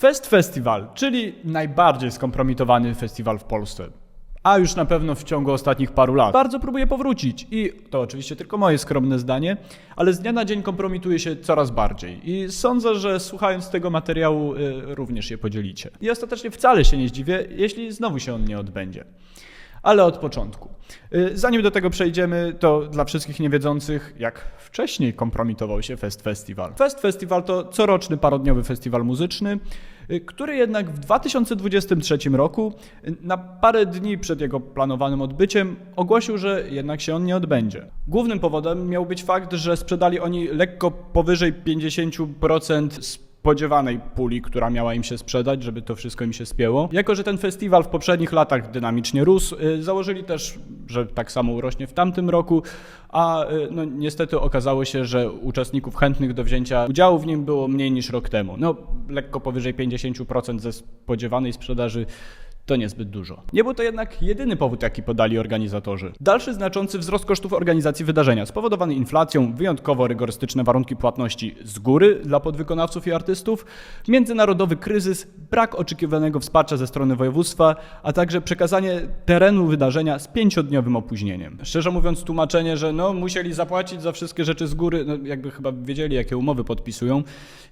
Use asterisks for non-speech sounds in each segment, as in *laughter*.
Fest Festival, czyli najbardziej skompromitowany festiwal w Polsce. A już na pewno w ciągu ostatnich paru lat. Bardzo próbuje powrócić i to oczywiście tylko moje skromne zdanie, ale z dnia na dzień kompromituje się coraz bardziej. I sądzę, że słuchając tego materiału y, również je podzielicie. I ostatecznie wcale się nie zdziwię, jeśli znowu się on nie odbędzie. Ale od początku. Y, Zanim do tego przejdziemy, to dla wszystkich niewiedzących, jak wcześniej kompromitował się Fest Festival. Fest Festival to coroczny parodniowy festiwal muzyczny, y, który jednak w 2023 roku, y, na parę dni przed jego planowanym odbyciem, ogłosił, że jednak się on nie odbędzie. Głównym powodem miał być fakt, że sprzedali oni lekko powyżej 50% spodziewanej puli, która miała im się sprzedać, żeby to wszystko im się spięło. Jako, że ten festiwal w poprzednich latach dynamicznie rósł, y, założyli też, że tak samo urośnie w tamtym roku, a y, no, niestety okazało się, że uczestników chętnych do wzięcia udziału w nim było mniej niż rok temu. No, lekko powyżej 50% ze spodziewanej sprzedaży to niezbyt dużo. Nie był to jednak jedyny powód, jaki podali organizatorzy. Dalszy znaczący wzrost kosztów organizacji wydarzenia, spowodowany inflacją, wyjątkowo rygorystyczne warunki płatności z góry dla podwykonawców i artystów, międzynarodowy kryzys, brak oczekiwanego wsparcia ze strony województwa, a także przekazanie terenu wydarzenia z pięciodniowym opóźnieniem. Szczerze mówiąc, tłumaczenie, że no, musieli zapłacić za wszystkie rzeczy z góry, no, jakby chyba wiedzieli, jakie umowy podpisują.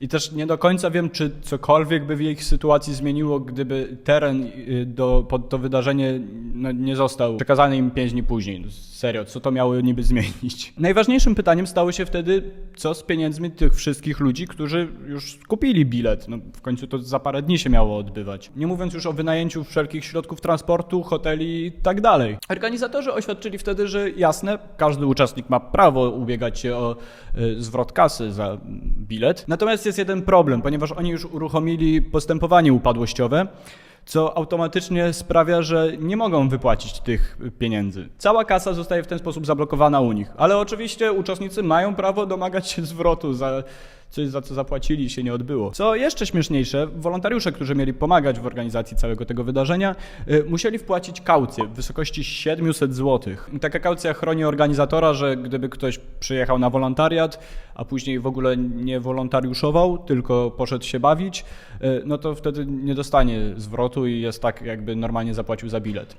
I też nie do końca wiem, czy cokolwiek by w ich sytuacji zmieniło, gdyby teren y, do, pod to wydarzenie no, nie został przekazany im 5 dni później. Serio, co to miało niby *laughs* zmienić? Najważniejszym pytaniem stało się wtedy, co z pieniędzmi tych wszystkich ludzi, którzy już kupili bilet. No, w końcu to za parę dni się miało odbywać. Nie mówiąc już o wynajęciu wszelkich środków transportu, hoteli i tak dalej. Organizatorzy oświadczyli wtedy, że jasne, każdy uczestnik ma prawo ubiegać się o y, zwrot kasy za bilet. Natomiast jest jeden problem, ponieważ oni już uruchomili postępowanie upadłościowe co automatycznie sprawia, że nie mogą wypłacić tych pieniędzy. Cała kasa zostaje w ten sposób zablokowana u nich, ale oczywiście uczestnicy mają prawo domagać się zwrotu za coś, za co zapłacili, się nie odbyło. Co jeszcze śmieszniejsze, wolontariusze, którzy mieli pomagać w organizacji całego tego wydarzenia, y, musieli wpłacić kaucję w wysokości 700 zł. Taka kaucja chroni organizatora, że gdyby ktoś przyjechał na wolontariat, a później w ogóle nie wolontariuszował, tylko poszedł się bawić, y, no to wtedy nie dostanie zwrotu i jest tak, jakby normalnie zapłacił za bilet.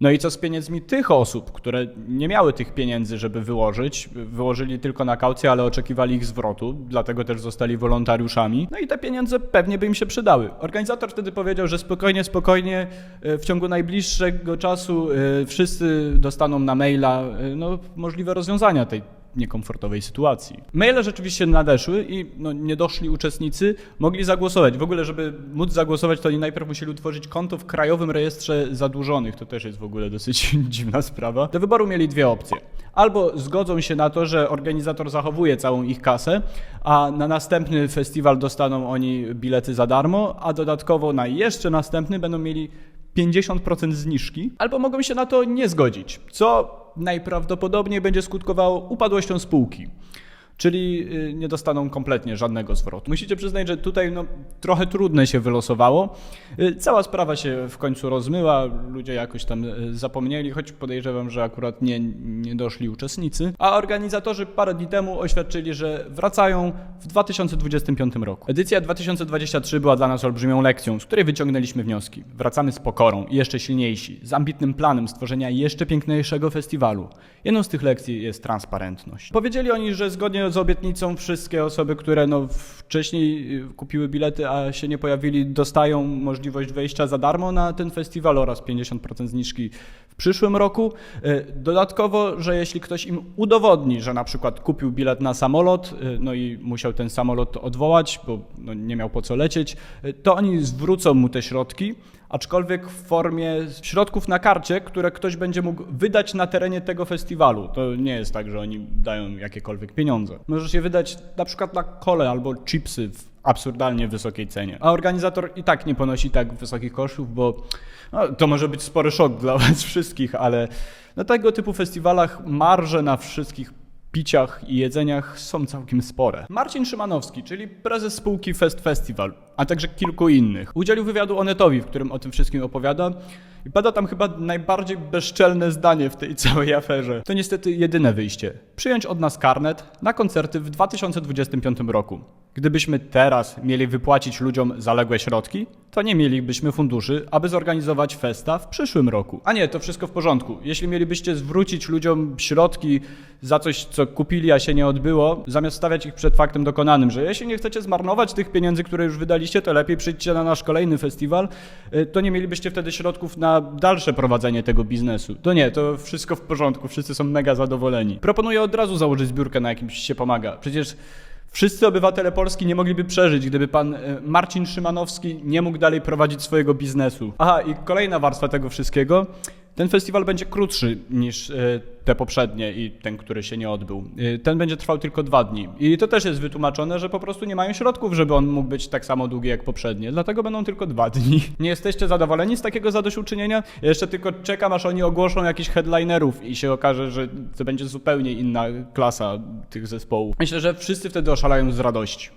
No i co z pieniędzmi tych osób, które nie miały tych pieniędzy, żeby wyłożyć, wyłożyli tylko na kaucję, ale oczekiwali ich zwrotu, dlatego też zostali wolontariuszami. No i te pieniądze pewnie by im się przydały. Organizator wtedy powiedział, że spokojnie, spokojnie, e, w ciągu najbliższego czasu e, wszyscy dostaną na maila e, no, możliwe rozwiązania tej niekomfortowej sytuacji. Maile rzeczywiście nadeszły i no, niedoszli uczestnicy mogli zagłosować. W ogóle, żeby móc zagłosować, to oni najpierw musieli utworzyć konto w Krajowym Rejestrze Zadłużonych. To też jest w ogóle dosyć *laughs* dziwna sprawa. Do wyboru mieli dwie opcje. Albo zgodzą się na to, że organizator zachowuje całą ich kasę, a na następny festiwal dostaną oni bilety za darmo, a dodatkowo na jeszcze następny będą mieli 50% zniżki, albo mogą się na to nie zgodzić, co najprawdopodobniej będzie skutkowało upadłością spółki. Czyli y, nie dostaną kompletnie żadnego zwrotu. Musicie przyznać, że tutaj no, trochę trudne się wylosowało. Y, Cała sprawa się w końcu rozmyła, ludzie jakoś tam y, zapomnieli, choć podejrzewam, że akurat nie, nie doszli uczestnicy. A organizatorzy parę dni temu oświadczyli, że wracają w 2025 roku. Edycja 2023 była dla nas olbrzymią lekcją, z której wyciągnęliśmy wnioski. Wracamy z pokorą i jeszcze silniejsi, z ambitnym planem stworzenia jeszcze piękniejszego festiwalu. Jedną z tych lekcji jest transparentność. Powiedzieli oni, że zgodnie z obietnicą wszystkie osoby, które no wcześniej y, kupiły bilety, a się nie pojawili, dostają możliwość wejścia za darmo na ten festiwal oraz 50% zniżki przyszłym roku. Y, Dodatkowo, że jeśli ktoś im udowodni, że na przykład kupił bilet na samolot, y, no i musiał ten samolot odwołać, bo no nie miał po co lecieć, y, to oni zwrócą mu te środki, aczkolwiek w formie środków na karcie, które ktoś będzie mógł wydać na terenie tego festiwalu. To nie jest tak, że oni dają jakiekolwiek pieniądze. Możesz je wydać na przykład na kole albo chipsy w absurdalnie wysokiej cenie. A organizator i tak nie ponosi tak wysokich kosztów, bo no, to może być spory szok dla *laughs* Was wszystkich, ale na tego typu festiwalach marże na wszystkich piciach i jedzeniach są całkiem spore. Marcin Szymanowski, czyli prezes spółki Fest Festival, a także kilku innych, udzielił wywiadu Onetowi, w którym o tym wszystkim opowiada i pada tam chyba najbardziej bezczelne zdanie w tej *laughs* całej aferze. To niestety jedyne wyjście. Przyjąć od nas karnet na koncerty w 2025 roku. Gdybyśmy teraz mieli wypłacić ludziom zaległe środki, to nie mielibyśmy funduszy, aby zorganizować festa w przyszłym roku. A nie, to wszystko w porządku. Jeśli mielibyście zwrócić ludziom środki za coś, co kupili, a się nie odbyło, zamiast stawiać ich przed faktem dokonanym, że jeśli nie chcecie zmarnować tych pieniędzy, które już wydaliście, to lepiej przyjdźcie na nasz kolejny festiwal, y, to nie mielibyście wtedy środków na dalsze prowadzenie tego biznesu. To nie, to wszystko w porządku, wszyscy są mega zadowoleni. Proponuję od razu założyć zbiórkę na jakimś się pomaga. Przecież Wszyscy obywatele Polski nie mogliby przeżyć, gdyby pan e, Marcin Szymanowski nie mógł dalej prowadzić swojego biznesu. Aha, i kolejna warstwa tego wszystkiego. Ten festiwal będzie krótszy niż e, te poprzednie i ten, który się nie odbył. E, Ten będzie trwał tylko dwa dni. I to też jest wytłumaczone, że po prostu nie mają środków, żeby on mógł być tak samo długi jak poprzednie. Dlatego będą tylko dwa dni. Nie jesteście zadowoleni z takiego zadośćuczynienia? Jeszcze tylko czekam, aż oni ogłoszą jakichś headlinerów i się okaże, że to będzie zupełnie inna klasa tych zespołów. Myślę, że wszyscy wtedy oszalają z radości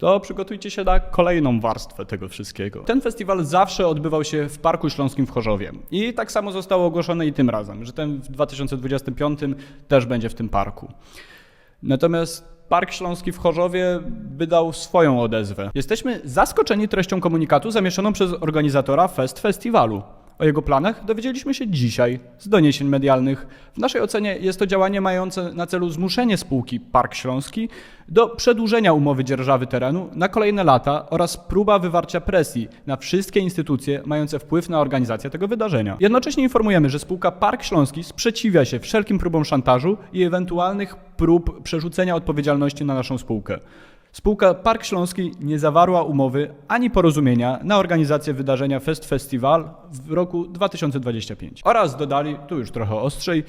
to przygotujcie się na kolejną warstwę tego wszystkiego. Ten festiwal zawsze odbywał się w Parku Śląskim w Chorzowie. I tak samo zostało ogłoszone i tym razem, że ten w 2025 też będzie w tym parku. Natomiast Park Śląski w Chorzowie wydał swoją odezwę. Jesteśmy zaskoczeni treścią komunikatu zamieszczoną przez organizatora Fest Festiwalu. O jego planach dowiedzieliśmy się dzisiaj z doniesień medialnych. W naszej ocenie jest to działanie mające na celu zmuszenie spółki Park Śląski do przedłużenia umowy dzierżawy terenu na kolejne lata oraz próba wywarcia presji na wszystkie instytucje mające wpływ na organizację tego wydarzenia. Jednocześnie informujemy, że spółka Park Śląski sprzeciwia się wszelkim próbom szantażu i ewentualnych prób przerzucenia odpowiedzialności na naszą spółkę. Spółka Park Śląski nie zawarła umowy ani porozumienia na organizację wydarzenia Fest Festival w roku 2025. Oraz dodali, tu już trochę ostrzej,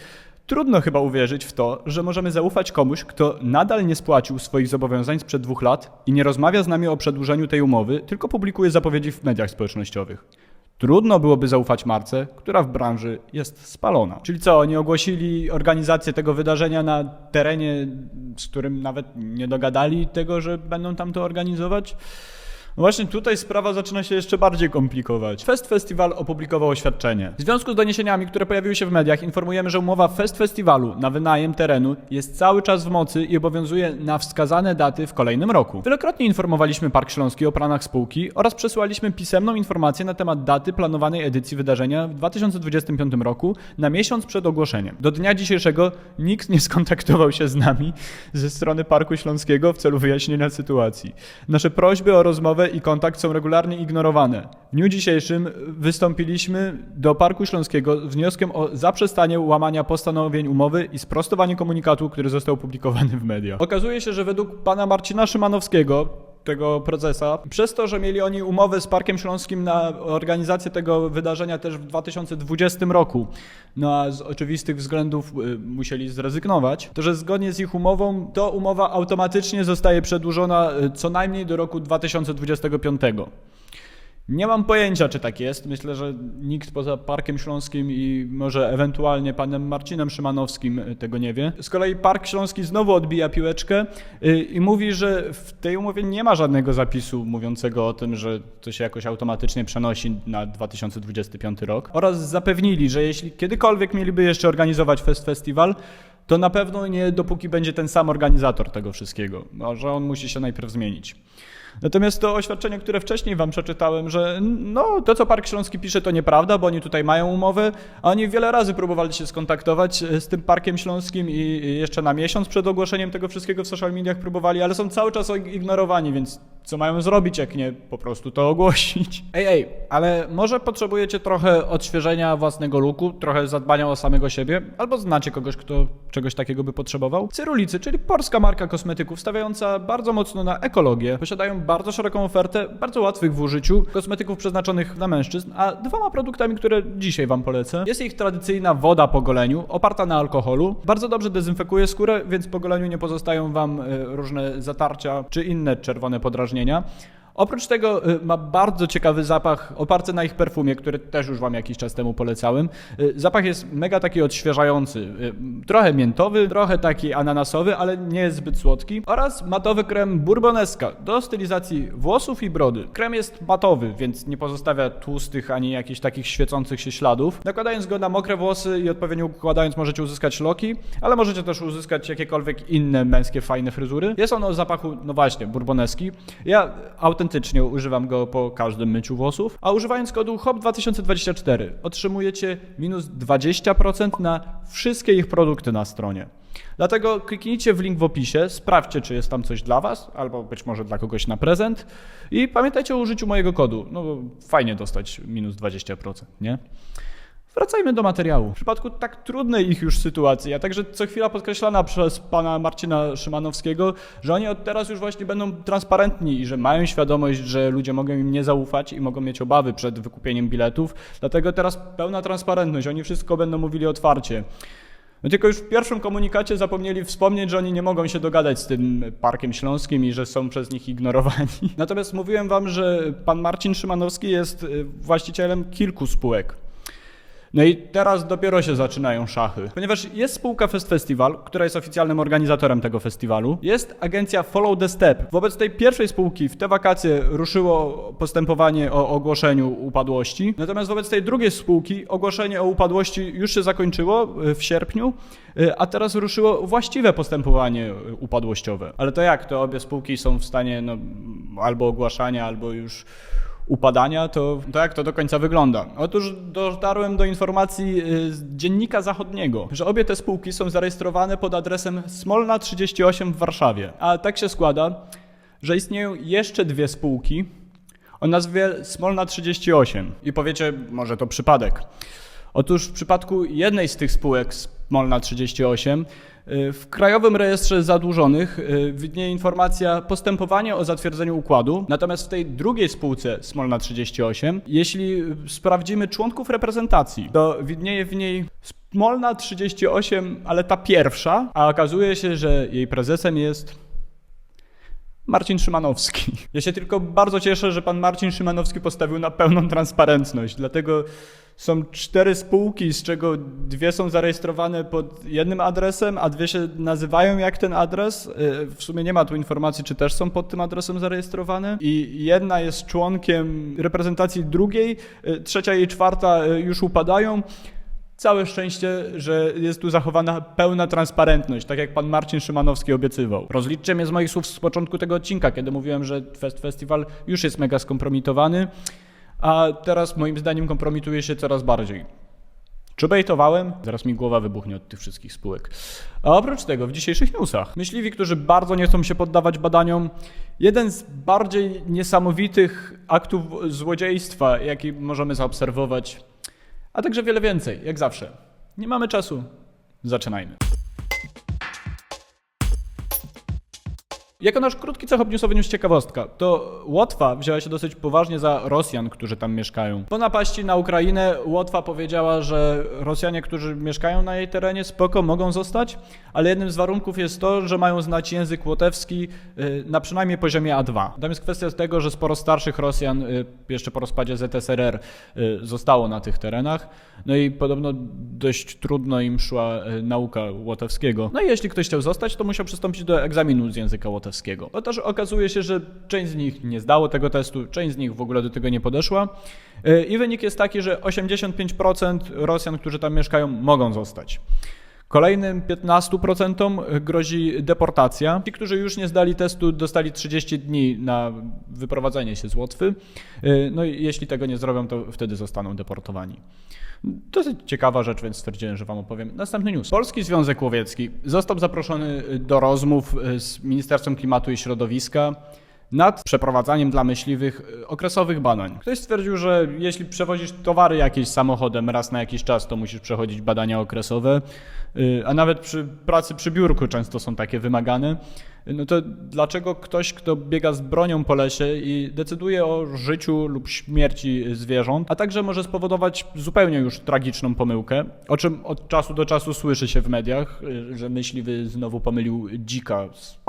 trudno chyba uwierzyć w to, że możemy zaufać komuś, kto nadal nie spłacił swoich zobowiązań sprzed dwóch lat i nie rozmawia z nami o przedłużeniu tej umowy, tylko publikuje zapowiedzi w mediach społecznościowych. Trudno byłoby zaufać marce, która w branży jest spalona. Czyli co, oni ogłosili organizację tego wydarzenia na terenie, z którym nawet nie dogadali tego, że będą tam to organizować? No właśnie tutaj sprawa zaczyna się jeszcze bardziej komplikować. Fest Festival opublikował oświadczenie. W związku z doniesieniami, które pojawiły się w mediach, informujemy, że umowa Fest Festiwalu na wynajem terenu jest cały czas w mocy i obowiązuje na wskazane daty w kolejnym roku. Wielokrotnie informowaliśmy Park Śląski o planach spółki oraz przesłaliśmy pisemną informację na temat daty planowanej edycji wydarzenia w 2025 roku na miesiąc przed ogłoszeniem. Do dnia dzisiejszego nikt nie skontaktował się z nami ze strony Parku Śląskiego w celu wyjaśnienia sytuacji. Nasze prośby o rozmowę i kontakt są regularnie ignorowane. W dniu dzisiejszym wystąpiliśmy do Parku Śląskiego z wnioskiem o zaprzestanie łamania postanowień umowy i sprostowanie komunikatu, który został opublikowany w mediach. Okazuje się, że według pana Marcina Szymanowskiego, tego procesa. Przez to, że mieli oni umowę z Parkiem Śląskim na organizację tego wydarzenia też w 2020 roku, no a z oczywistych względów y, musieli zrezygnować, to że zgodnie z ich umową, to umowa automatycznie zostaje przedłużona y, co najmniej do roku 2025. Nie mam pojęcia, czy tak jest. Myślę, że nikt poza Parkiem Śląskim i może ewentualnie panem Marcinem Szymanowskim y, tego nie wie. Z kolei Park Śląski znowu odbija piłeczkę y, i mówi, że w tej umowie nie ma żadnego zapisu mówiącego o tym, że to się jakoś automatycznie przenosi na 2025 rok. Oraz zapewnili, że jeśli kiedykolwiek mieliby jeszcze organizować Fest Festival, to na pewno nie dopóki będzie ten sam organizator tego wszystkiego, że on musi się najpierw zmienić. Natomiast to oświadczenie, które wcześniej wam przeczytałem, że no to co Park Śląski pisze to nieprawda, bo oni tutaj mają umowę, a oni wiele razy próbowali się skontaktować e, z tym Parkiem Śląskim i jeszcze na miesiąc przed ogłoszeniem tego wszystkiego w social mediach próbowali, ale są cały czas ignorowani, więc co mają zrobić, jak nie po prostu to ogłosić? *laughs* Ej, ej, ale może potrzebujecie trochę odświeżenia własnego luku, trochę zadbania o samego siebie, albo znacie kogoś, kto czegoś takiego by potrzebował? Cyrulicy, czyli polska marka kosmetyków stawiająca bardzo mocno na ekologię, posiadają bardzo szeroką ofertę, bardzo łatwych w użyciu, kosmetyków przeznaczonych dla mężczyzn, a dwoma produktami, które dzisiaj Wam polecę. Jest ich tradycyjna woda po goleniu, oparta na alkoholu. Bardzo dobrze dezynfekuje skórę, więc po goleniu nie pozostają Wam e, różne zatarcia czy inne czerwone podrażnienia upoważnienia, Oprócz tego y, ma bardzo ciekawy zapach oparty na ich perfumie, który też już Wam jakiś czas temu polecałem. Y, Zapach jest mega taki odświeżający. y, Trochę miętowy, trochę taki ananasowy, ale nie jest zbyt słodki. Oraz matowy krem Bourboneska do stylizacji włosów i brody. Krem jest matowy, więc nie pozostawia tłustych ani jakichś takich świecących się śladów. Nakładając go na mokre włosy i odpowiednio układając możecie uzyskać loki, ale możecie też uzyskać jakiekolwiek inne męskie fajne fryzury. Jest on o zapachu, no właśnie, bourboneski. Ja autentycznie używam go po każdym myciu włosów, a używając kodu HOP2024 otrzymujecie minus 20% na wszystkie ich produkty na stronie. Dlatego kliknijcie w link w opisie, sprawdźcie, czy jest tam coś dla Was, albo być może dla kogoś na prezent i pamiętajcie o użyciu mojego kodu. No fajnie dostać minus 20%, nie? Wracajmy do materiału. W przypadku tak trudnej ich już sytuacji, a także co chwila podkreślana przez pana Marcina Szymanowskiego, że oni od teraz już właśnie będą transparentni i że mają świadomość, że ludzie mogą im nie zaufać i mogą mieć obawy przed wykupieniem biletów. Dlatego teraz pełna transparentność, oni wszystko będą mówili otwarcie. No tylko już w pierwszym komunikacie zapomnieli wspomnieć, że oni nie mogą się dogadać z tym Parkiem Śląskim i że są przez nich ignorowani. *laughs* Natomiast mówiłem wam, że pan Marcin Szymanowski jest y, właścicielem kilku spółek. No i teraz dopiero się zaczynają szachy. Ponieważ jest spółka Fest Festival, która jest oficjalnym organizatorem tego festiwalu, jest agencja Follow the Step. Wobec tej pierwszej spółki w te wakacje ruszyło postępowanie o ogłoszeniu upadłości, natomiast wobec tej drugiej spółki ogłoszenie o upadłości już się zakończyło y, w sierpniu, y, a teraz ruszyło właściwe postępowanie y, upadłościowe. Ale to jak? To obie spółki są w stanie no, albo ogłaszania, albo już upadania, to, jak to do końca wygląda? Otóż dotarłem do informacji y, z dziennika zachodniego, że obie te spółki są zarejestrowane pod adresem Smolna 38 w Warszawie. A tak się składa, że istnieją jeszcze dwie spółki o nazwie Smolna 38. I powiecie, może to przypadek. Otóż w przypadku jednej z tych spółek Smolna 38 y, w Krajowym Rejestrze Zadłużonych y, widnieje informacja postępowanie o zatwierdzeniu układu, natomiast w tej drugiej spółce Smolna 38, jeśli y, sprawdzimy członków reprezentacji, to widnieje w niej Smolna 38, ale ta pierwsza, a okazuje się, że jej prezesem jest Marcin Szymanowski. Ja się tylko bardzo cieszę, że pan Marcin Szymanowski postawił na pełną transparentność, dlatego są cztery spółki, z czego dwie są zarejestrowane pod jednym adresem, a dwie się nazywają jak ten adres. Y, W sumie nie ma tu informacji, czy też są pod tym adresem zarejestrowane. I jedna jest członkiem reprezentacji drugiej, y, trzecia i czwarta y, już upadają. Całe szczęście, że jest tu zachowana pełna transparentność, tak jak pan Marcin Szymanowski obiecywał. Rozliczcie mnie z moich słów z początku tego odcinka, kiedy mówiłem, że Fest Festival już jest mega skompromitowany, a teraz moim zdaniem kompromituje się coraz bardziej. Czy bejtowałem? Zaraz mi głowa wybuchnie od tych wszystkich spółek. A oprócz tego, w dzisiejszych newsach, myśliwi, którzy bardzo nie chcą się poddawać badaniom, jeden z bardziej niesamowitych aktów złodziejstwa, jaki możemy zaobserwować, a także wiele więcej, jak zawsze. Nie mamy czasu. Zaczynajmy. Jako nasz krótki cechop newsowy news ciekawostka, to Łotwa wzięła się dosyć poważnie za Rosjan, którzy tam mieszkają. Po napaści na Ukrainę Łotwa powiedziała, że Rosjanie, którzy mieszkają na jej terenie, spoko, mogą zostać, ale jednym z warunków jest to, że mają znać język łotewski y, na przynajmniej poziomie A2. Tam jest kwestia tego, że sporo starszych Rosjan y, jeszcze po rozpadzie ZSRR y, zostało na tych terenach, no i podobno dość trudno im szła nauka łotewskiego. No i jeśli ktoś chciał zostać, to musiał przystąpić do egzaminu z języka łotewskiego. Otóż okazuje się, że część z nich nie zdało tego testu, część z nich w ogóle do tego nie podeszła. Y, I wynik jest taki, że 85% Rosjan, którzy tam mieszkają, mogą zostać. Kolejnym 15% grozi deportacja. Ci, którzy już nie zdali testu, dostali 30 dni na wyprowadzenie się z Łotwy. Y, No i jeśli tego nie zrobią, to wtedy zostaną deportowani. Dosyć ciekawa rzecz, więc stwierdziłem, że Wam opowiem. Następny news. Polski Związek Łowiecki został zaproszony do rozmów z Ministerstwem Klimatu i Środowiska nad przeprowadzaniem dla myśliwych y, okresowych badań. Ktoś stwierdził, że jeśli przewozisz towary jakieś samochodem raz na jakiś czas, to musisz przechodzić badania okresowe, y, a nawet przy pracy przy biurku często są takie wymagane. No to dlaczego ktoś, kto biega z bronią po lesie i decyduje o życiu lub śmierci zwierząt, a także może spowodować zupełnie już tragiczną pomyłkę, o czym od czasu do czasu słyszy się w mediach, y, że myśliwy znowu pomylił dzika z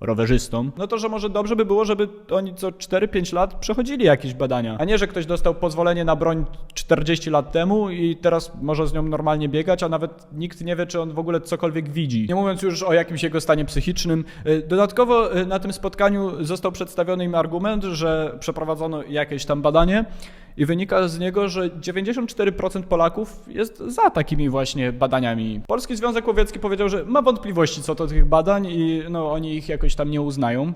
rowerzystom, no to że może dobrze by było, żeby oni co 4-5 lat przechodzili jakieś badania, a nie, że ktoś dostał pozwolenie na broń 40 lat temu i teraz może z nią normalnie biegać, a nawet nikt nie wie, czy on w ogóle cokolwiek widzi. Nie mówiąc już o jakimś jego stanie psychicznym. Y, Dodatkowo y, na tym spotkaniu został przedstawiony im argument, że przeprowadzono jakieś tam badanie i wynika z niego, że 94% Polaków jest za takimi właśnie badaniami. Polski Związek Łowiecki powiedział, że ma wątpliwości co do tych badań i no, oni ich jakoś tam nie uznają.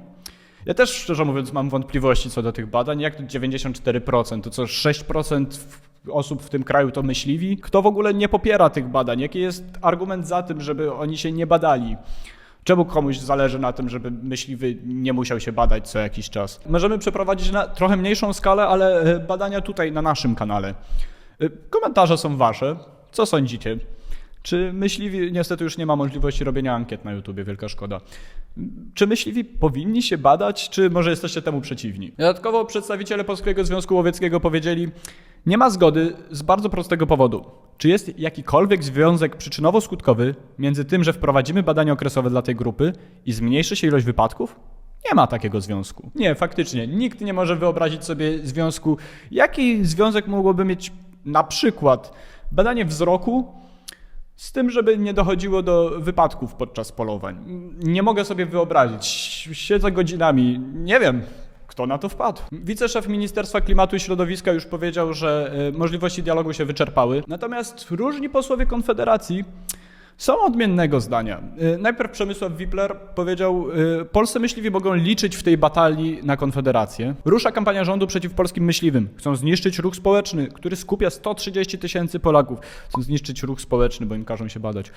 Ja też szczerze mówiąc mam wątpliwości co do tych badań. Jak to 94%? To co 6% w- osób w tym kraju to myśliwi? Kto w ogóle nie popiera tych badań? Jaki jest argument za tym, żeby oni się nie badali? Czemu komuś zależy na tym, żeby myśliwy nie musiał się badać co jakiś czas? Możemy przeprowadzić na trochę mniejszą skalę, ale e, badania tutaj na naszym kanale. E, Komentarze są wasze. Co sądzicie? Czy myśliwi, niestety już nie ma możliwości robienia ankiet na YouTubie, wielka szkoda. Czy myśliwi powinni się badać, czy może jesteście temu przeciwni? Dodatkowo przedstawiciele Polskiego Związku Łowieckiego powiedzieli, nie ma zgody z bardzo prostego powodu. Czy jest jakikolwiek związek przyczynowo-skutkowy między tym, że wprowadzimy badania okresowe dla tej grupy i zmniejszy się ilość wypadków? Nie ma takiego związku. Nie, faktycznie. Nikt nie może wyobrazić sobie związku. Jaki związek mogłoby mieć na przykład badanie wzroku z tym, żeby nie dochodziło do wypadków podczas polowań. Nie mogę sobie wyobrazić. Siedzę godzinami. Nie wiem. Kto na to wpadł? Wiceszef Ministerstwa Klimatu i Środowiska już powiedział, że e, możliwości dialogu się wyczerpały. Natomiast różni posłowie Konfederacji są odmiennego zdania. Y, Najpierw Przemysław Wipler powiedział, y, polscy myśliwi mogą liczyć w tej batalii na Konfederację. Rusza kampania rządu przeciw polskim myśliwym. Chcą zniszczyć ruch społeczny, który skupia 130 tysięcy Polaków. Chcą zniszczyć ruch społeczny, bo im każą się badać.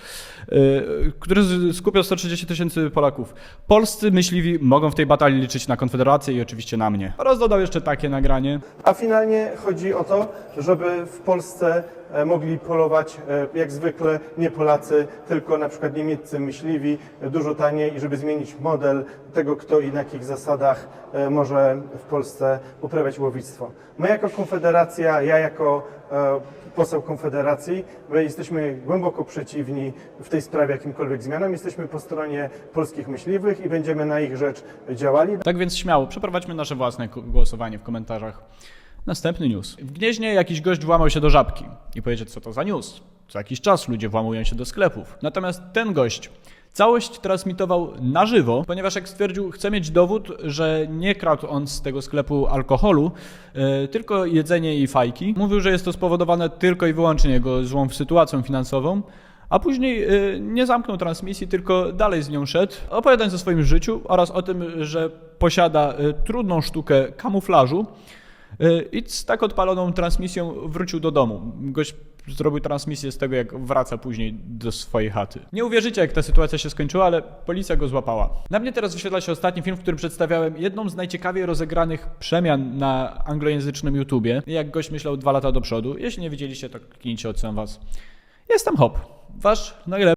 Y, Który skupia 130 tysięcy Polaków. Polscy myśliwi mogą w tej batalii liczyć na Konfederację i oczywiście na mnie. Oraz dodał jeszcze takie nagranie. A finalnie chodzi o to, żeby w Polsce mogli polować e, jak zwykle nie Polacy, tylko na przykład niemieccy myśliwi e, dużo taniej i żeby zmienić model tego, kto i na jakich zasadach e, może w Polsce uprawiać łowictwo. My jako Konfederacja, ja jako e, poseł Konfederacji, my jesteśmy głęboko przeciwni w tej sprawie jakimkolwiek zmianom. Jesteśmy po stronie polskich myśliwych i będziemy na ich rzecz działali. Tak więc śmiało, przeprowadźmy nasze własne głosowanie w komentarzach. Następny news. W Gnieźnie jakiś gość włamał się do żabki. I powiedzieć, co to za news. Co jakiś czas ludzie włamują się do sklepów. Natomiast ten gość całość transmitował na żywo, ponieważ jak stwierdził, chce mieć dowód, że nie kradł on z tego sklepu alkoholu, e, tylko jedzenie i fajki. Mówił, że jest to spowodowane tylko i wyłącznie jego złą sytuacją finansową. A później y, nie zamknął transmisji, tylko dalej z nią szedł, opowiadając o swoim życiu oraz o tym, że posiada y, trudną sztukę kamuflażu. Y, I z tak odpaloną transmisją wrócił do domu. Gość zrobił transmisję z tego, jak wraca później do swojej chaty. Nie uwierzycie, jak ta sytuacja się skończyła, ale policja go złapała. Na mnie teraz wyświetla się ostatni film, w którym przedstawiałem jedną z najciekawiej rozegranych przemian na anglojęzycznym YouTubie. Jak gość myślał dwa lata do przodu. Jeśli nie widzieliście, to kliknijcie, odsyłam was. Jestem Hop, wasz najlepszy